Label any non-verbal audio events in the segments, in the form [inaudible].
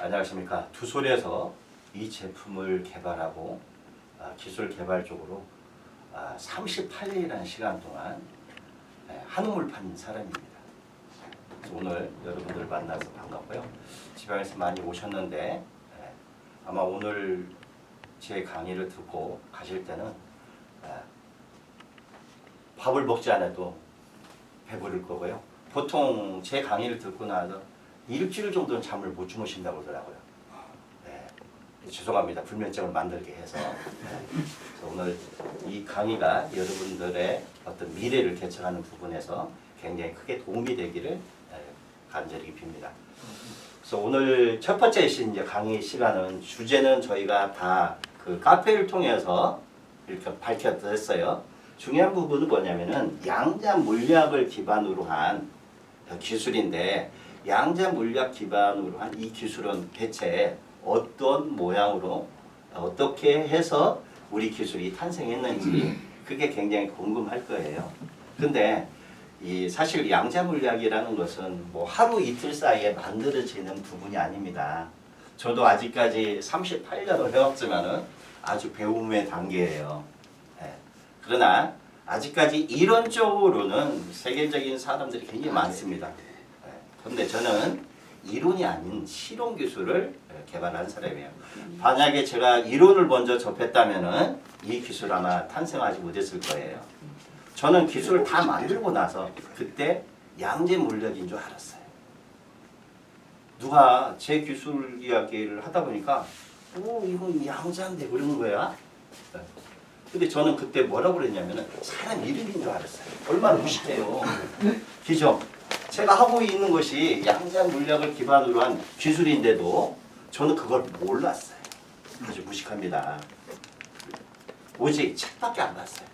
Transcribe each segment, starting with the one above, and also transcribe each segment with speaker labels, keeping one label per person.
Speaker 1: 안녕하십니까. 두솔에서 이 제품을 개발하고 아, 기술 개발 쪽으로 아, 38년이라는 시간 동안 네, 한우물 판 사람입니다. 오늘 여러분들 만나서 반갑고요. 지방에서 많이 오셨는데 네, 아마 오늘 제 강의를 듣고 가실 때는 아, 밥을 먹지 않아도 배부를 거고요. 보통 제 강의를 듣고 나서 일주일 정도는 잠을 못 주무신다고 그러더라고요. 네. 죄송합니다. 불면증을 만들게 해서. 네. 오늘 이 강의가 여러분들의 어떤 미래를 개척하는 부분에서 굉장히 크게 도움이 되기를 네, 간절히 빕니다. 그래서 오늘 첫 번째 시- 이제 강의 시간은 주제는 저희가 다 그 카페를 통해서 이렇게 밝혀드렸어요. 중요한 부분은 뭐냐면은 양자 물리학을 기반으로 한 기술인데 양자 물리학 기반으로 한 이 기술은 대체 어떤 모양으로 어떻게 해서 우리 기술이 탄생했는지 그게 굉장히 궁금할 거예요. 근데 이 사실 양자 물리학이라는 것은 뭐 하루 이틀 사이에 만들어지는 부분이 아닙니다. 저도 아직까지 38년을 해왔지만은 아주 배움의 단계예요. 예. 그러나 아직까지 이론적으로는 세계적인 사람들이 굉장히 많습니다. 예. 그런데 저는 이론이 아닌 실용 기술을 예, 개발한 사람이에요. 만약에 제가 이론을 먼저 접했다면은 이 기술 아마 탄생하지 못했을 거예요. 저는 기술을 다 만들고 나서 그때 양재 물력인 줄 알았어요. 누가 제 기술 이야기를 하다 보니까 오 이건 양자인데 그러는 거야. 네. 근데 저는 그때 뭐라고 그랬냐면은 사람 이름인 줄 알았어요. 얼마나 무식해요. 기죠? 제가 하고 있는 것이 양자 물리학을 기반으로 한 기술인데도 저는 그걸 몰랐어요. 아주 무식합니다. 오직 책밖에 안 봤어요.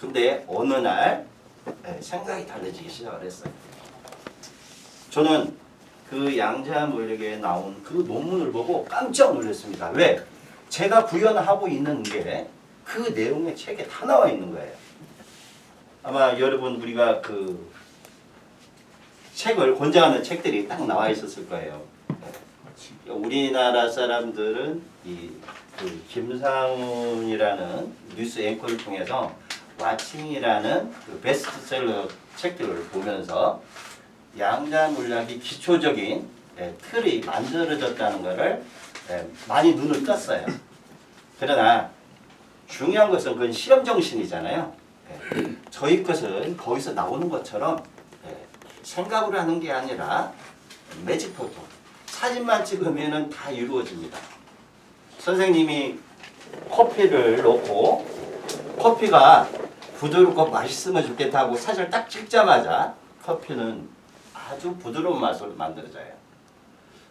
Speaker 1: 근데 어느 날 네, 생각이 달라지기 시작을 했어요. 저는 그 양자 물리학에 나온 그 논문을 보고 깜짝 놀랐습니다. 왜? 제가 구현하고 있는 게 그 내용의 책에 다 나와 있는 거예요. 아마 여러분 우리가 그 책을 권장하는 책들이 딱 나와 있었을 거예요. 네. 우리나라 사람들은 이 그 김상훈이라는 뉴스 앵커를 통해서 왓칭이라는 그 베스트셀러 책들을 보면서 양자 물리학이 기초적인 예, 틀이 만들어졌다는 것을 예, 많이 눈을 떴어요. 그러나 중요한 것은 그건 실험 정신이잖아요. 예, 저희 것은 거기서 나오는 것처럼 예, 생각으로 하는 게 아니라 매직 포토 사진만 찍으면은 다 이루어집니다. 선생님이 커피를 넣고 커피가 부드럽고 맛있으면 좋겠다 하고 사진을 딱 찍자마자 커피는 아주 부드러운 맛으로 만들어져요.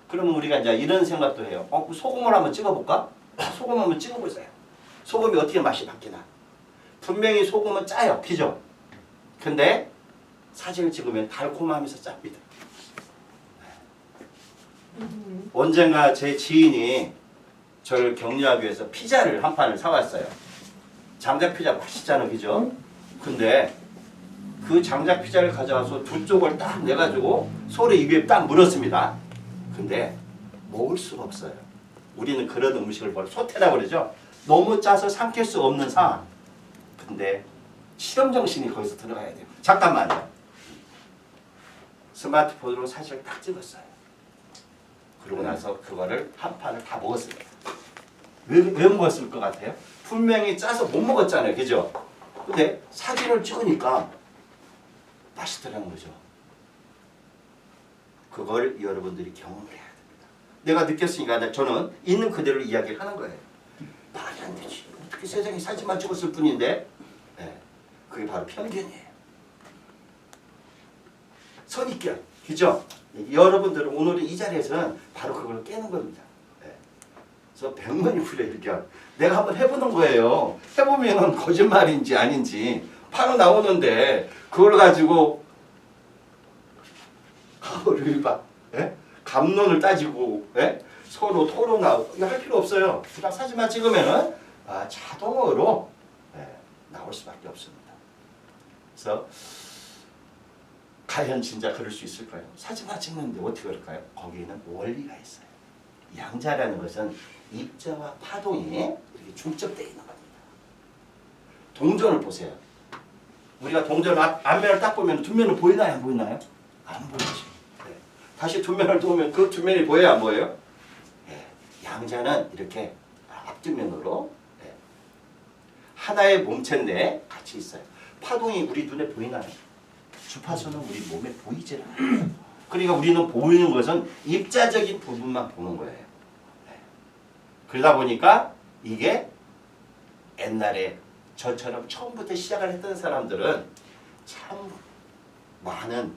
Speaker 1: 그러면 우리가 이제 이런 생각도 해요. 어, 그 소금을 한번 찍어볼까? 소금 한번 찍어보세요. 소금이 어떻게 맛이 바뀌나? 분명히 소금은 짜요, 기죠? 근데 사진을 찍으면 달콤하면서 짭니다. 언젠가 제 지인이 저를 격려하기 위해서 피자를 한 판을 사왔어요. 장작 피자 맛있잖아, 그죠? 근데 그 장작 피자를 가져와서 두 쪽을 딱 내가지고 소리 입에 딱 물었습니다. 근데 먹을 수가 없어요. 우리는 그런 음식을 뭘 소태라고 그러죠. 너무 짜서 삼킬 수 없는 상황. 근데 실험 정신이 거기서 들어가야 돼요. 잠깐만요. 스마트폰으로 사진을 딱 찍었어요. 그러고 나서 그거를 한 판을 다 먹었습니다. 왜, 왜 먹었을 것 같아요? 분명히 짜서 못 먹었잖아요. 그죠? 근데 사진을 찍으니까 맛있더라는 거죠. 그걸 여러분들이 경험을 해야 됩니다. 내가 느꼈으니까 저는 있는 그대로 이야기를 하는 거예요. 말이 안 되지. 어떻게 세상에 사진만 찍었을 뿐인데 네, 그게 바로 편견이에요. 선입견. 그죠? 여러분들은 오늘 이 자리에서는 바로 그걸 깨는 겁니다. 네. 그래서 백만이 불여일견. 내가 한번 해보는 거예요. 해보면 거짓말인지 아닌지 바로 나오는데 그걸 가지고 가오를 봐. 예? 감론을 따지고 예? 서로 토론하고 할 필요 없어요. 그냥 사진만 찍으면은 아, 자동으로 예, 나올 수밖에 없습니다. 그래서 과연 진짜 그럴 수 있을까요? 사진만 찍는데 어떻게 그럴까요? 거기에는 원리가 있어요. 양자라는 것은 입자와 이렇게 중첩되어 있는 겁니다. 동전을 보세요. 우리가 동전 앞, 앞면을 딱 보면 뒷면은 보이나요? 안 보이나요? 안 보이지. 네. 다시 뒷면을 보면 그 뒷면이 보여요? 안 보여요? 네. 양자는 이렇게 앞뒷면으로 네. 하나의 몸체인데 같이 있어요. 파동이 우리 눈에 보이나요? 주파수는 우리 몸에 보이질 않아요. [clears throat] 그러니까 우리는 보이는 것은 입자적인 부분만 보는 거예요. 네. 그러다 보니까 이게 옛날에 저처럼 처음부터 시작을 했던 사람들은 참 많은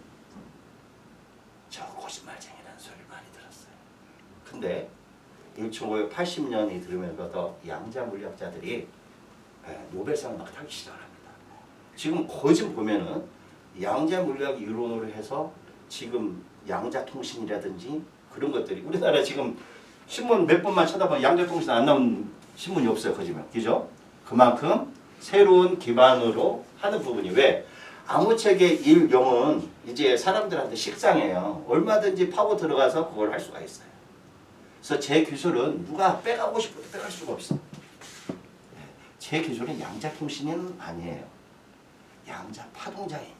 Speaker 1: 저 거짓말쟁이라는 소리를 많이 들었어요. 근데 1980년이 들으면서 양자 물리학자들이 예, 노벨상을 막 타기 시작을 합니다. 지금 거진 보면은 양자 물리학 이론으로 해서 지금 양자 통신이라든지 그런 것들이 우리나라 지금 신문 몇 번만 쳐다보면 양자 통신 안 나온 신문이 없어요. 거짓말. 그죠? 그만큼 새로운 기반으로 하는 부분이 왜 아무책의 일 용은 이제 사람들한테 식상해요. 얼마든지 파고 들어가서 그걸 할 수가 있어요. 그래서 제 기술은 누가 빼가고 싶어도 빼갈 수가 없어. 제 기술은 양자 통신은 아니에요. 양자 파동장입니다.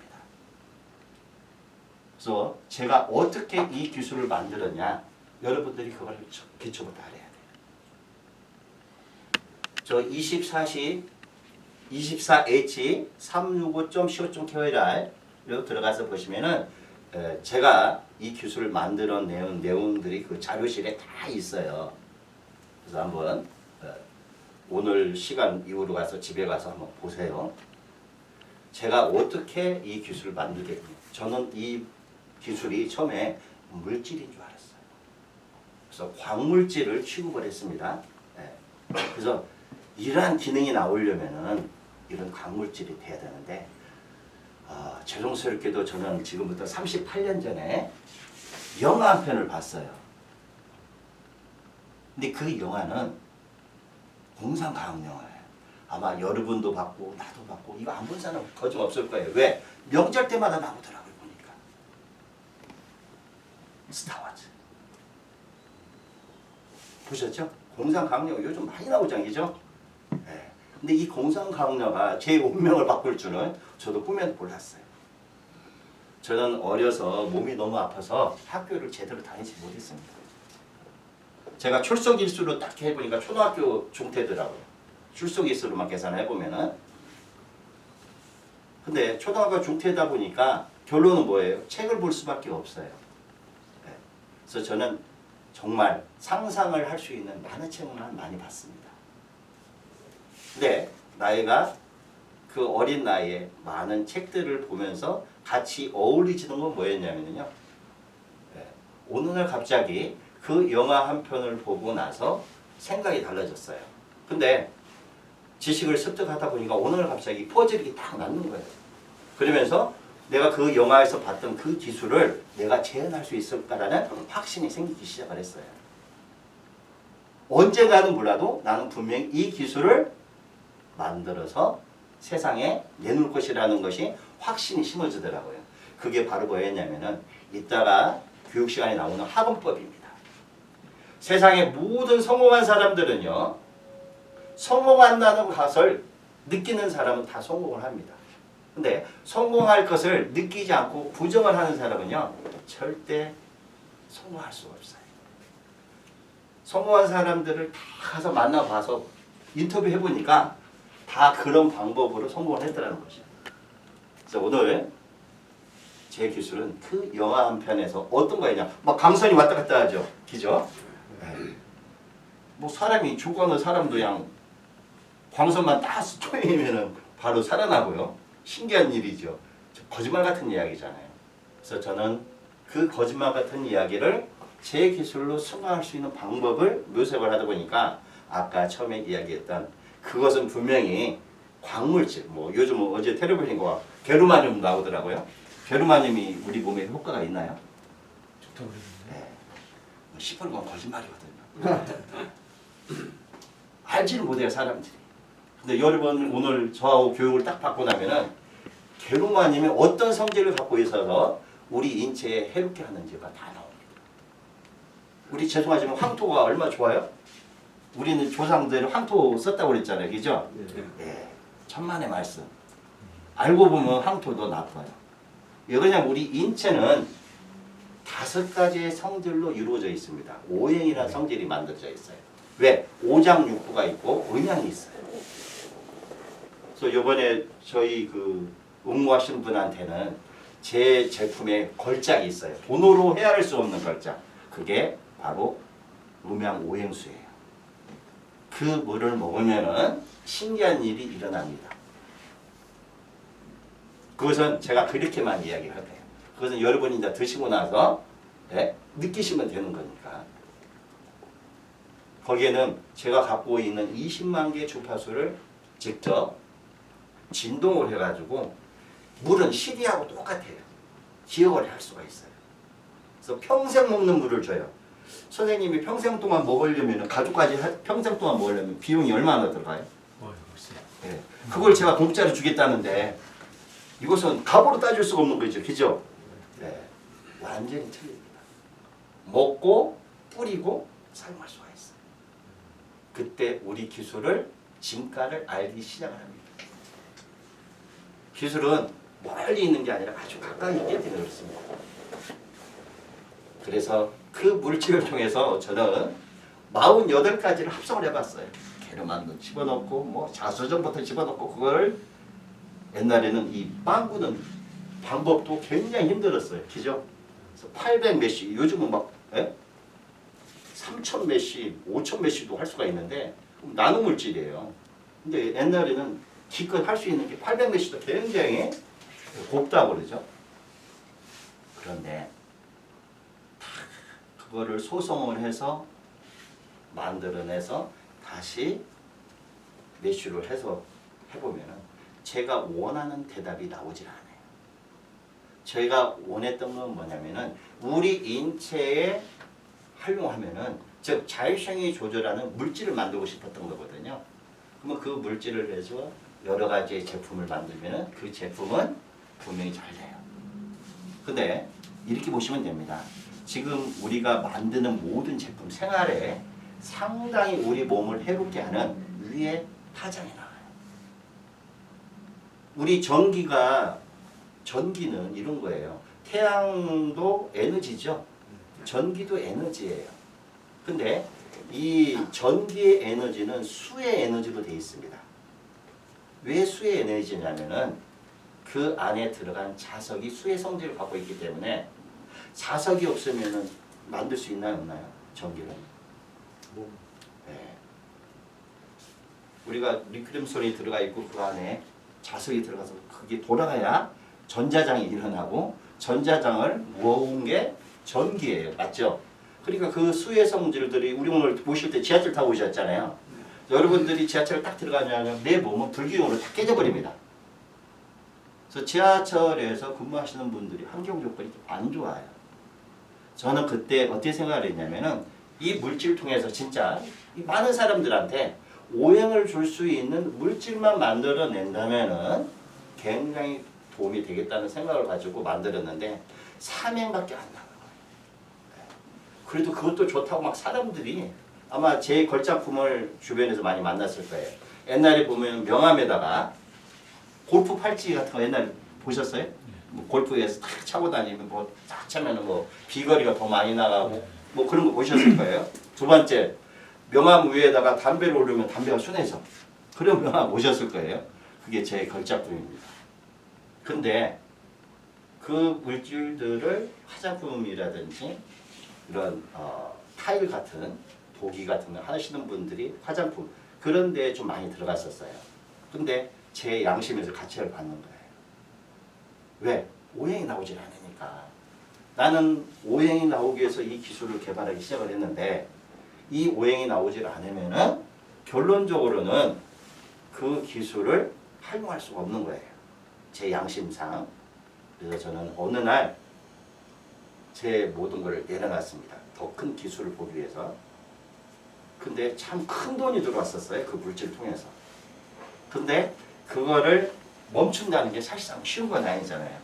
Speaker 1: 그래서 제가 어떻게 이 기술을 만들었냐 여러분들이 그걸 기초부터 알아야 돼요. 저 24시 24H 365.15.KR로 들어가서 보시면은 에, 제가 이 기술을 만들어 내온 내용들이 그 자료실에 다 있어요. 그래서 한번 에, 오늘 시간 이후로 가서 집에 가서 한번 보세요. 제가 어떻게 이 기술을 만들게 됐냐. 저는 이 기술이 처음에 물질인 줄 알았어요. 그래서 광물질을 취급을 했습니다. 예. 그래서 이러한 기능이 나오려면은 이런 광물질이 돼야 되는데 아, 죄송스럽게도 저는 지금부터 38년 전에 영화 한 편을 봤어요. 근데 그 영화는 공상과학 영화예요. 아마 여러분도 봤고 나도 봤고 이거 안 본 사람 거짓 없을 거예요. 왜? 명절 때마다 나오더라고요. 스타워즈. 보셨죠? 공상과학영 요즘 많이 나오잖아요. 그죠? 예. 근데 이 공상과학녀가 제 운명을 바꿀 줄은 저도 꿈에도 몰랐어요. 저는 어려서 몸이 너무 아파서 학교를 제대로 다니지 못했습니다. 제가 출석 일수로 딱 해보니까 초등학교 중퇴더라고요. 출석 일수로만 계산해 보면은. 근데 초등학교 중퇴다 보니까 결론은 뭐예요? 책을 볼 수밖에 없어요. 네. 그래서 저는 정말 상상을 할 수 있는 많은 책만 많이 봤습니다. 근데 나이가 그 어린 나이에 많은 책들을 보면서 같이 어울리지는 건 뭐였냐면요. 네. 어느 날 갑자기 그 영화 한 편을 보고 나서 생각이 달라졌어요. 근데 지식을 습득하다 보니까 날 갑자기 퍼즐이 딱 맞는 거예요. 그러면서 내가 그 영화에서 봤던 그 기술을 내가 재현할 수 있을까라는 확신이 생기기 시작을 했어요. 언젠가는 몰라도 나는 분명히 이 기술을 만들어서 세상에 내놓을 것이라는 것이 확신이 심어지더라고요. 그게 바로 뭐였냐면은 이따가 교육 시간에 나오는 학원법입니다. 세상의 모든 성공한 사람들은요. 성공한다는 것을 느끼는 사람은 다 성공을 합니다. 근데 성공할 것을 느끼지 않고 부정을 하는 사람은요. 절대 성공할 수가 없어요. 성공한 사람들을 다 가서 만나봐서 인터뷰 해보니까 다 그런 방법으로 성공을 했더라는 거죠. 그래서 오늘 제 기술은 그 영화 한 편에서 어떤 거냐, 막 강선이 왔다 갔다 하죠, 기죠? 뭐 사람이 죽어는 사람도 그냥 광선만 딱 쪼이면은 바로 살아나고요. 신기한 일이죠. 거짓말 같은 이야기잖아요. 그래서 저는 그 거짓말 같은 이야기를 제 기술로 승화할 수 있는 방법을 묘사를 하다 보니까 아까 처음에 이야기했던 그것은 분명히 광물질, 뭐 요즘 어제 거 게르마늄 나오더라고요. 게르마늄이 우리 몸에 효과가 있나요?
Speaker 2: 좋다고 그러는데.
Speaker 1: 네. 뭐 시뻘건 거짓말이거든요. [laughs] 알지는 못해요 사람들이. 근데 여러분 오늘 저하고 교육을 딱 받고 나면은 게르마늄이 어떤 성질을 갖고 있어서 우리 인체에 해롭게 하는지가 다 나옵니다. 우리 죄송하지만 황토가 얼마 좋아요? 우리는 조상들 황토 썼다고 그랬잖아요. 그죠? 예, 천만의 말씀. 알고 보면 황토도 나빠요. 왜 그냥 우리 인체는 다섯 가지의 성질로 이루어져 있습니다. 오행이라는 성질이 만들어져 있어요. 왜? 오장육부가 있고 음양이 있어요. 그래서 이번에 저희 그 응모하신 분한테는 제 제품에 걸작이 있어요. 돈으로 헤아릴 수 없는 걸작. 그게 바로 음양 오행수예요. 그 물을 먹으면은 신기한 일이 일어납니다. 그것은 제가 그렇게만 이야기를 해요. 그것은 여러분이 이제 드시고 나서 예, 느끼시면 되는 거니까. 거기에는 제가 갖고 있는 20만 개 주파수를 직접 진동을 해가지고 물은 시리하고 똑같아요. 기억을 할 수가 있어요. 그래서 평생 먹는 물을 줘요. 선생님이 평생 동안 먹으려면 가족까지 할- 평생 동안 먹으려면 비용이 얼마나 들어가요? 예. 그걸 제가 공짜로 주겠다는데 이것은 값으로 따질 수가 없는 거죠. 그죠? 네. 완전히 틀립니다. 먹고 뿌리고 사용할 수가 있어요. 그때 우리 기술을 진가를 알기 시작을 합니다. 기술은 멀리 있는 게 아니라 아주 가까이 있게 되어 있습니다. 그래서 그 물질을 통해서 저는 48가지를 합성을 해봤어요. 게르만도 집어넣고 뭐 자수정부터 집어넣고 그걸 옛날에는 이 빵구는 방법도 굉장히 힘들었어요. 그죠? 그래서 800 몇시 요즘은 막 예? 3천 몇시, 5천 몇시도 할 수가 있는데 나노 물질이에요. 근데 옛날에는 기껏 할 수 있는 게 800 몇시도 굉장히 곱다고 그러죠. 그런데 그거를 소송을 해서 만들어내서 다시 매슈를 해서 해보면은 제가 원하는 대답이 나오질 않아요. 저희가 원했던 건 뭐냐면은 우리 인체에 활용하면은 즉 자율성이 조절하는 물질을 만들고 싶었던 거거든요. 그러면 그 물질을 해서 여러 가지의 제품을 만들면은 그 제품은 분명히 잘 돼요. 근데 이렇게 보시면 됩니다. 지금 우리가 만드는 모든 제품 생활에 상당히 우리 몸을 해롭게 하는 위에 파장이 나와요. 우리 전기가 전기는 이런 거예요. 태양도 에너지죠. 전기도 에너지예요. 근데 이 전기의 에너지는 수의 에너지로 되어 있습니다. 왜 수의 에너지냐면은 그 안에 들어간 자석이 수의 성질을 갖고 있기 때문에 자석이 없으면은 만들 수 있나요, 없나요? 전기를?
Speaker 2: 뭐,
Speaker 1: 네. 우리가 리크림솔이 들어가 있고 그 안에 자석이 들어가서 그게 돌아가야 전자장이 일어나고 전자장을 모은 게 전기예요. 맞죠? 그러니까 그 수의 성질들이 우리 오늘 보실 때 지하철 타고 오셨잖아요. 여러분들이 지하철을 딱 들어가면 내 몸은 불기용으로 다 깨져버립니다. 그래서 지하철에서 근무하시는 분들이 환경 조건이 좀안 좋아요. 저는 그때 어떻게 생각을 했냐면은 이 물질 통해서 진짜 이 많은 사람들한테 오행을 줄 수 있는 물질만 만들어낸다면은 굉장히 도움이 되겠다는 생각을 가지고 만들었는데 3행밖에 안 나와요. 그래도 그것도 좋다고 막 사람들이 아마 제 걸작품을 주변에서 많이 만났을 거예요. 옛날에 보면 명함에다가 골프 팔찌 같은 거 옛날에 보셨어요? 뭐 골프에서 탁 차고 다니면 뭐탁 차면은 뭐 비거리가 더 많이 나가고 뭐 그런 거 보셨을 거예요. 두 번째 명함 위에다가 담배를 올리면 담배가 순해져. 그런 명함 보셨을 거예요. 그게 제 걸작품입니다. 근데 그 물질들을 화장품이라든지 이런 어, 타일 같은 도기 같은 거 하시는 분들이 화장품 그런 데에 좀 많이 들어갔었어요. 근데 제 양심에서 가치를 받는 거예요. 왜? 오행이 나오질 않으니까. 나는 오행이 나오기 위해서 이 기술을 개발하기 시작을 했는데 이 오행이 나오질 않으면은 결론적으로는 그 기술을 활용할 수가 없는 거예요. 제 양심상. 그래서 저는 어느 날 제 모든 걸 내려놨습니다. 더 큰 기술을 보기 위해서. 근데 참 큰 돈이 들어왔었어요. 그 물질 통해서. 근데 그거를 멈춘다는 게 사실상 쉬운 건 아니잖아요.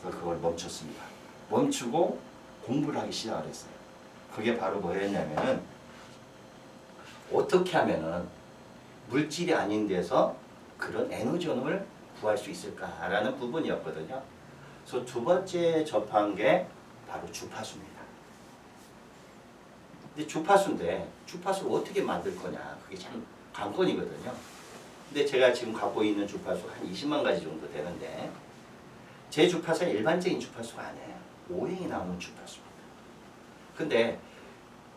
Speaker 1: 그래서 그걸 멈췄습니다. 멈추고 공부를 하기 시작을 했어요. 그게 바로 뭐였냐면은 어떻게 하면은 물질이 아닌 데서 그런 에너지원을 구할 수 있을까라는 부분이었거든요. 그래서 두 번째 접한 게 바로 주파수입니다. 근데 주파수인데 주파수를 어떻게 만들 거냐 그게 참 관건이거든요. 근데 제가 지금 갖고 있는 주파수 한 20만 가지 정도 되는데 제 주파수는 일반적인 주파수가 아니에요. 오행이 나오는 주파수입니다. 근데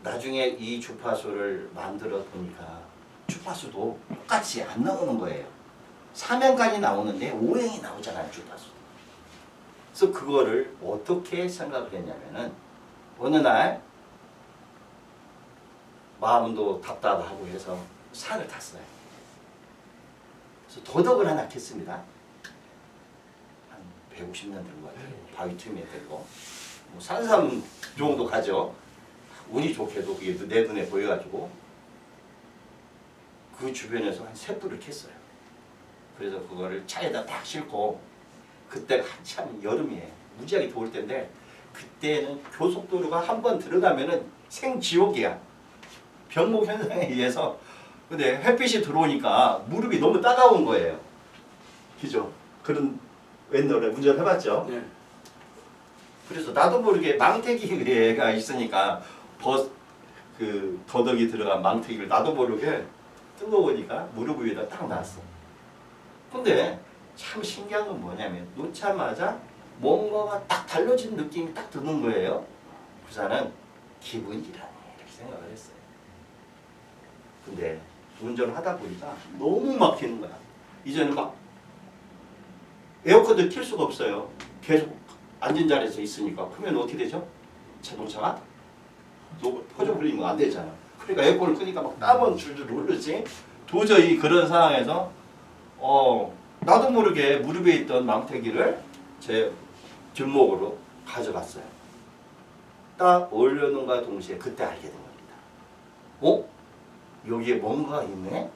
Speaker 1: 나중에 이 주파수를 만들어 보니까 주파수도 똑같이 안 나오는 거예요. 사면까지 나오는데 오행이 나오잖아요, 주파수. 그래서 그거를 어떻게 생각을 했냐면은 어느 날 마음도 답답하고 해서 산을 탔어요. 도덕을 하나 캤습니다. 한 150년 된것 같아요. 바위 틈에 되고 뭐 산삼 정도 가죠. 운이 좋게도 그게 내 눈에 보여가지고 그 주변에서 한 세 불을 캤어요. 그래서 그거를 차에다 딱 싣고 그때가 한참 여름이에요. 무지하게 더울 때인데 그때는 교속도로가 한 번 들어가면은 생지옥이야. 병목 현상에 의해서 근데 햇빛이 들어오니까 무릎이 너무 따가운 거예요. 그죠? 그런 웬노래 운전해봤죠?
Speaker 2: 네.
Speaker 1: 그래서 나도 모르게 망태기가 [laughs] 있으니까 버스 그 더덕이 들어간 망태기를 나도 모르게 뜨거우니까 무릎 위에다 딱 놨어. 근데 참 신기한 건 뭐냐면 놓자마자 뭔가가 딱 달라진 느낌이 딱 드는 거예요. 부사는 기분이라니 이렇게 생각을 했어요. 근데 운전을 하다 보니까 너무 막히는 거야. 이제는 막 에어컨도 킬 수가 없어요. 계속 앉은 자리에서 있으니까 그러면 어떻게 되죠? 자동차가 너 퍼져버리면 안 되잖아. 그러니까 에어컨을 끄니까 막 땀은 줄줄 흐르지. 도저히 그런 상황에서 어 나도 모르게 무릎에 있던 망태기를 제 뒷목으로 가져갔어요. 딱 올려놓은과 동시에 그때 알게 된 겁니다. 어? 여기에 뭔가 있네?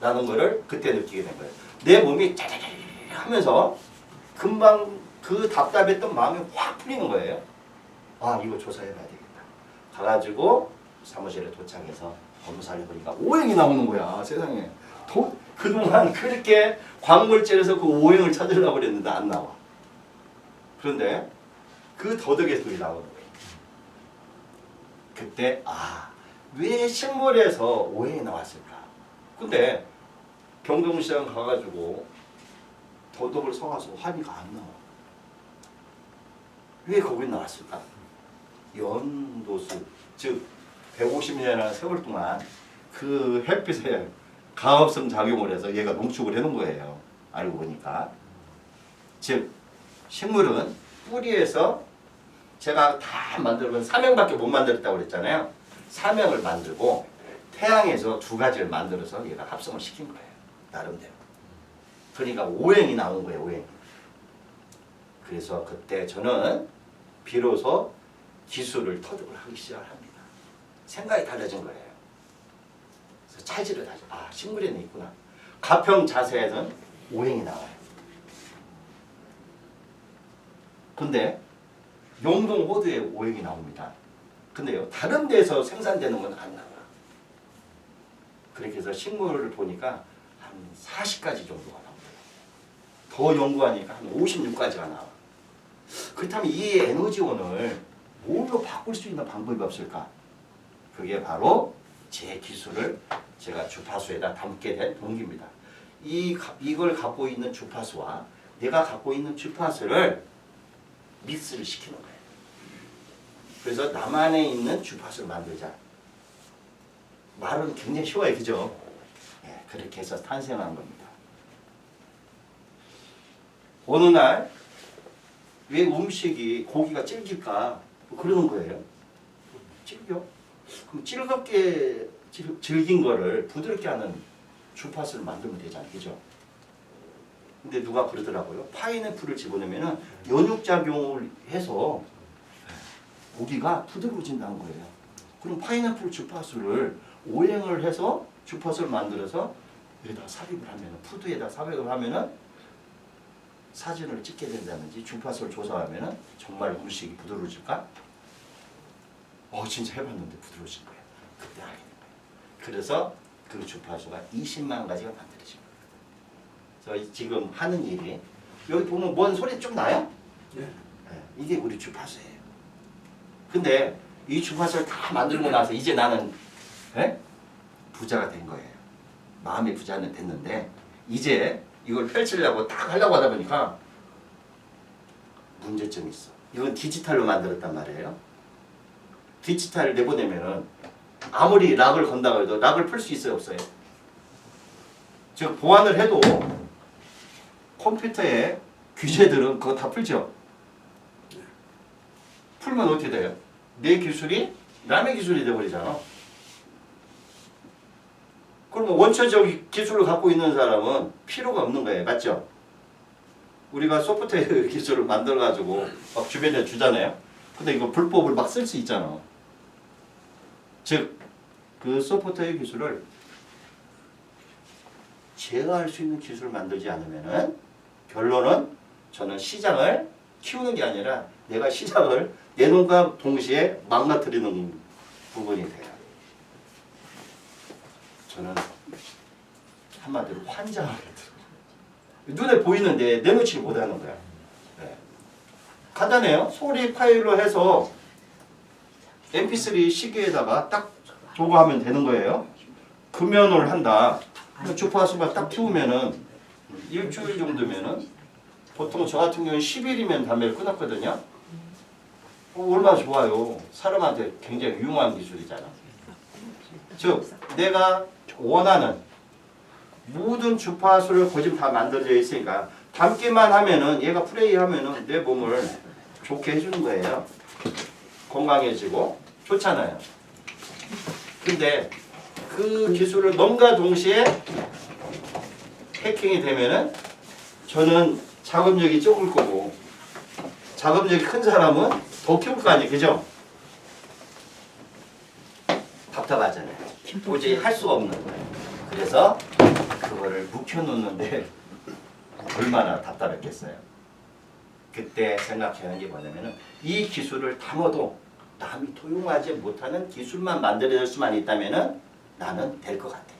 Speaker 1: 라는 거를 그때 느끼게 된 거예요. 내 몸이 짜자자자 하면서 금방 그 답답했던 마음이 확 풀리는 거예요. 아 이거 조사해봐야 되겠다. 가가지고 사무실에 도착해서 검사를 해보니까 오행이 나오는 거야 세상에. 도, 그동안 그렇게 광물질에서 그 오행을 찾으려고 그랬는데 안 나와. 그런데 그 더덕의 소리 나오는 거예요. 그때 아 왜 식물에서 오행이 나왔을까? 근데 경동시장 가가지고 더덕을 사와서 환희가 안 나와. 왜 거기 나왔을까? 연도수 즉 150년이라는 세월 동안 그 햇빛에 가업성 작용을 해서 얘가 농축을 해놓은 거예요. 알고 보니까 즉 식물은 뿌리에서 제가 다 만들면 사명밖에 못 만들었다고 그랬잖아요. 사명을 만들고 태양에서 두 가지를 만들어서 얘가 합성을 시킨 거예요. 나름대로. 그러니까 오행이 나온 거예요. 오행. 그래서 그때 저는 비로소 기술을 터득을 하기 시작을 합니다. 생각이 달라진 거예요. 그래서 차지를 다시 아 식물에는 있구나. 가평 자세에는 오행이 나와요. 근데 용동 호두에 오행이 나옵니다. 근데요 다른 데서 생산되는 건 안 나와. 그렇게 해서 식물을 보니까 한 40가지 정도가 나옵니다. 더 연구하니까 한 56가지가 나와. 그렇다면 이 에너지원을 뭘로 바꿀 수 있는 방법이 없을까? 그게 바로 제 기술을 제가 주파수에다 담게 된 동기입니다. 이 가- 이걸 갖고 있는 주파수와 내가 갖고 있는 주파수를 믹스를 시키는 거예요. 그래서 나만에 있는 주파수를 만들자. 말은 굉장히 쉬워요, 그죠? 예, 그렇게 해서 탄생한 겁니다. 어느 날 왜 음식이 고기가 질길까 뭐 그러는 거예요. 질겨? 그럼 즐겁게 질, 질긴 거를 부드럽게 하는 주파수를 만들면 되잖아요, 그죠? 근데 누가 그러더라고요. 파인애플을 집어넣으면 연육작용을 해서 고기가 부드러워진다는 거예요. 그럼 파인애플 주파수를 오행을 해서 주파수를 만들어서 여기다 삽입을 하면 푸드에다 삽입을 하면은 사진을 찍게 된다든지 주파수를 조사하면은 정말 음식이 부드러워질까? 어 진짜 해봤는데 부드러워진 거예요. 그때 알게 된 거예요. 그래서 그 주파수가 20만 가지가 만들어진 거예요. 그래서 이- 지금 하는 일이 여기 보면 뭔 소리 좀 나요?
Speaker 2: 네.
Speaker 1: 네, 이게 우리 주파수예요. 근데 이 주파수를 다 만들고 나서 이제 나는 예? 부자가 된 거예요. 마음의 부자는 됐는데 이제 이걸 펼치려고 딱 하려고 하다 보니까 문제점이 있어. 이건 디지털로 만들었단 말이에요. 디지털 내보내면은 아무리 락을 건다고 해도 락을 풀 수 있어요 없어요? 즉 보완을 해도 컴퓨터의 규제들은 그거 다 풀죠. 풀면 어떻게 돼요? 내 기술이 남의 기술이 돼버리잖아. 그러면 원초적 기술을 갖고 있는 사람은 필요가 없는 거예요. 맞죠? 우리가 소프트웨어 [laughs] 기술을 만들어가지고 막 주변에 주잖아요. 근데 이거 불법을 막 쓸 수 있잖아. 즉, 그 소프트웨어 기술을 제어할 수 있는 기술을 만들지 않으면은 결론은 저는 시장을 키우는 게 아니라 내가 시장을 내놓과 동시에 망가뜨리는 부분이 돼요. 저는 한마디로 환장하거든요. 눈에 보이는데 내놓지 못하는 거야. 네. 간단해요. 소리 파일로 해서 MP3 시계에다가 딱 조거하면 되는 거예요. 금연을 한다. 주파수가 딱 키우면은 일주일 정도면은 보통 저 같은 경우는 10일이면 담배를 끊었거든요. 어, 얼마나 좋아요. 사람한테 굉장히 유용한 기술이잖아. 즉 내가 원하는 모든 주파수를 거짓 다 만들어져 있으니까 담기만 하면은 얘가 플레이하면은 내 몸을 좋게 해주는 거예요. 건강해지고 좋잖아요. 근데 그 기술을 뭔가 동시에 해킹이 되면은 저는 작업력이 적을 거고 작업력이 큰 사람은 더 키울 거 아니에요, 그죠? 답답하잖아요. 도저히 할 수가 없는 거예요. 그래서 그거를 묵혀놓는데 얼마나 답답했겠어요. 그때 생각하는 게 뭐냐면은 이 기술을 담아도 남이 도용하지 못하는 기술만 만들어낼 수만 있다면은 나는 될 것 같아.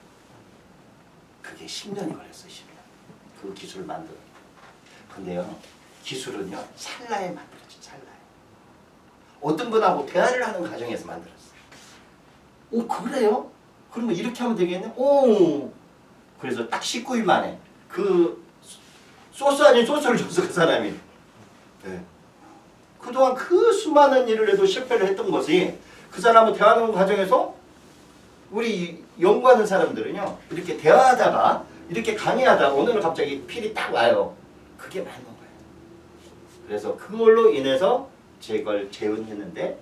Speaker 1: 그게 10년이 걸렸어, 10년. 그 기술을 만들어. 근데요, 기술은요, 찰나에 찰나에. 어떤 분하고 대화를 하는 과정에서 만들었어. 오, 그래요? 그러면 이렇게 하면 되겠네? 오! 그래서 딱 19일 만에 그 소스 아닌 소스를 줬어, 그 사람이. 네. 그동안 그 수많은 일을 해도 실패를 했던 것이 그 사람은 대화하는 과정에서 우리 연구하는 사람들은요 이렇게 대화하다가 이렇게 강의하다가 오늘은 갑자기 필이 딱 와요 그게 맞는 거예요 그래서 그걸로 인해서 제걸 재현했는데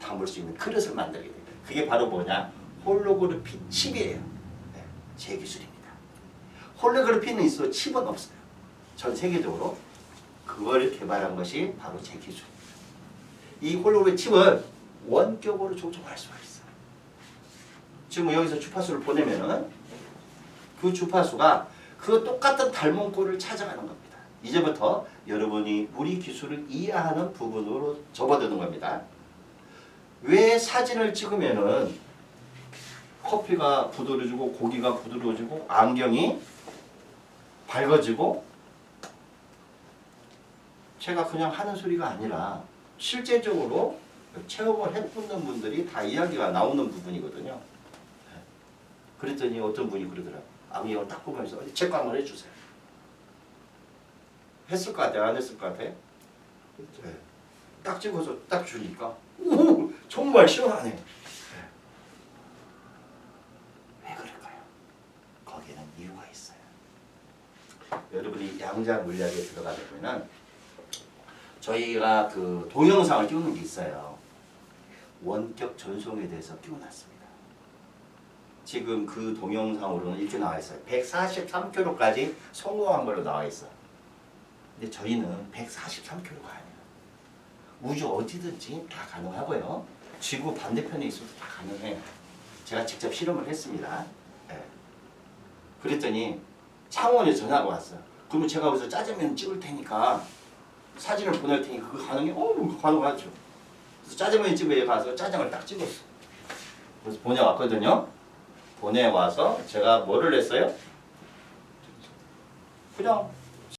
Speaker 1: 담을 수 있는 그릇을 만들게 돼요 그게 바로 뭐냐? 홀로그래피 칩이에요. 네, 제 기술입니다. 홀로그래피는 있어 칩은 없어요. 전 세계적으로 그걸 개발한 것이 바로 제 기술입니다. 이 홀로그래피 칩은 원격으로 조종할 수가 있어요. 지금 여기서 주파수를 보내면은 그 주파수가 그 똑같은 닮은 꼴을 찾아가는 겁니다. 이제부터 여러분이 우리 기술을 이해하는 부분으로 접어드는 겁니다. 왜 사진을 찍으면은 커피가 부드러워지고 고기가 부드러워지고 안경이 밝아지고 제가 그냥 하는 소리가 아니라 실제적으로 체험을 해보는 분들이 다 이야기가 나오는 부분이거든요. 그랬더니 어떤 분이 그러더라고. 안경을 딱 보면서 체크 한번 해주세요. 했을 것 같아? 안 했을 것 같아? 네. 딱 찍어서 딱 주니까 오 정말 시원하네. 네. 왜 그럴까요? 거기는 이유가 있어요. 여러분이 양자 물리학에 들어가다 보면 저희가 그 동영상을 띄우는 게 있어요. 원격 전송에 대해서 띄워놨습니다. 지금 그 동영상으로는 이렇게 나와 있어요. 143km까지 성공한 걸로 나와 있어. 근데 저희는 143km가 아니에요. 우주 어디든지 다 가능하고요. 지구 반대편에 있어도 다 가능해요. 제가 직접 실험을 했습니다. 예. 그랬더니 창원에 전화가 왔어요. 그러면 제가 여기서 짜장면 찍을 테니까 사진을 보낼 테니까 그거 가능해? 어, 가능하죠. 그래서 짜장면 집에 가서 짜장을 딱 찍었어. 그래서 보내왔거든요. 보내와서 제가 뭐를 했어요? 그냥